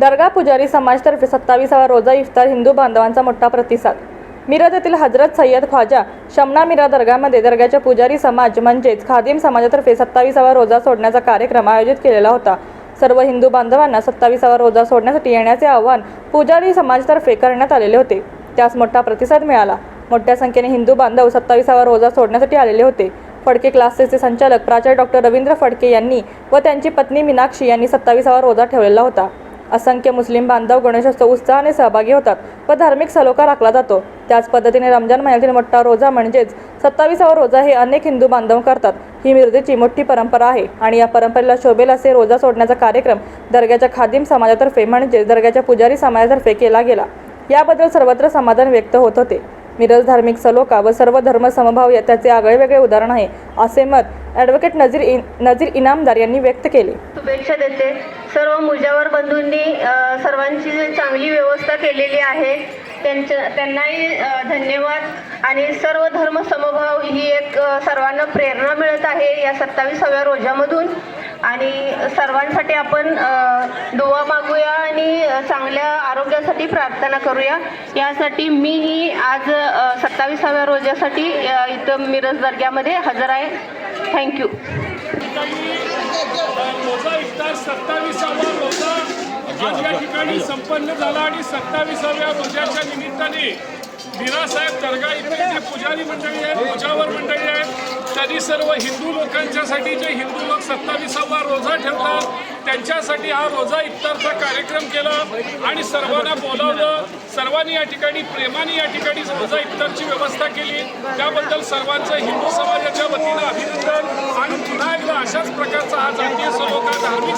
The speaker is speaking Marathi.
दर्गा पुजारी समाजतर्फे सत्तावीसावा रोजा इफ्तार हिंदू बांधवांचा मोठा प्रतिसाद. मिरज येथील हजरत सय्यद ख्वाजा शमना मिरा दर्गामध्ये दर्ग्याच्या पुजारी समाज म्हणजेच खादिम समाजातर्फे सत्तावीसावा रोजा सोडण्याचा कार्यक्रम आयोजित केलेला होता. सर्व हिंदू बांधवांना सत्तावीसावा रोजा सोडण्यासाठी येण्याचे आवाहन पुजारी समाजतर्फे करण्यात आलेले होते. त्यास मोठा प्रतिसाद मिळाला. मोठ्या संख्येने हिंदू बांधव सत्तावीसावा रोजा सोडण्यासाठी आलेले होते. फडके क्लासेसचे संचालक प्राचार्य डॉक्टर रवींद्र फडके यांनी व त्यांची पत्नी मीनाक्षी यांनी सत्तावीसावा रोजा ठेवलेला होता. असंख्य मुस्लिम बांधव गणेशोत्सव उत्साहाने सहभागी होतात व धार्मिक सलोखा राखला जातो. त्याच पद्धतीने रमजान महिन्यातील मोठा रोजा म्हणजेच सत्तावीसावा रोजा हे अनेक हिंदू बांधव करतात. ही मिरजेची मोठी परंपरा आहे आणि या परंपरेला शोभेल असे रोजा सोडण्याचा कार्यक्रम दर्ग्याच्या खादिम समाजातर्फे म्हणजेच दर्ग्याच्या पुजारी समाजातर्फे केला गेला. याबद्दल सर्वत्र समाधान व्यक्त होत होते. मिरज धार्मिक सलोखा व सर्व धर्म समभाव या- त्याचे आगळेवेगळे उदाहरण आहे असे मत ॲडव्होकेट नजीर इन नजीर इनामदार यांनी व्यक्त केले. शुभेच्छा देते. सर्व मुजावर बंधूंनी सर्वांची चांगली व्यवस्था केलेली आहे त्यांच्या त्यांनाही धन्यवाद. आणि सर्व धर्म समभाव ही एक सर्वांना प्रेरणा मिळत आहे या सत्तावीसाव्या रोजामधून. आणि सर्वांसाठी आपण दुवा मागूया आणि चांगल्या आरोग्यासाठी प्रार्थना करूया. यासाठी मीही आज सत्तावीसाव्या रोजासाठी इथं मिरज दर्ग्यामध्ये हजर आहे. थँक्यू सत्तावीसावा रोजा आज या ठिकाणी संपन्न झाला आणि सत्तावीसाव्या रोजाच्या निमित्ताने मीरासाहेब दर्गा इथे जे पुजारी मंडळी आहेत मुजावर मंडळी आहेत त्यांनी सर्व हिंदू लोकांच्यासाठी जे हिंदू लोक सत्तावीसावा रोजा ठेवतात. त्यांच्यासाठी हा रोजा इफ्तारचा कार्यक्रम केला आणि सर्वांना बोलावलं. सर्वांनी या ठिकाणी प्रेमाने या ठिकाणी रोजा इफ्तारची व्यवस्था केली. त्याबद्दल सर्वांचं हिंदू समाजाच्या वतीनं अभिनंदन. आणि पुन्हा एकदा अशाच प्रकारचा हा जातीय सलोखा धार्मिक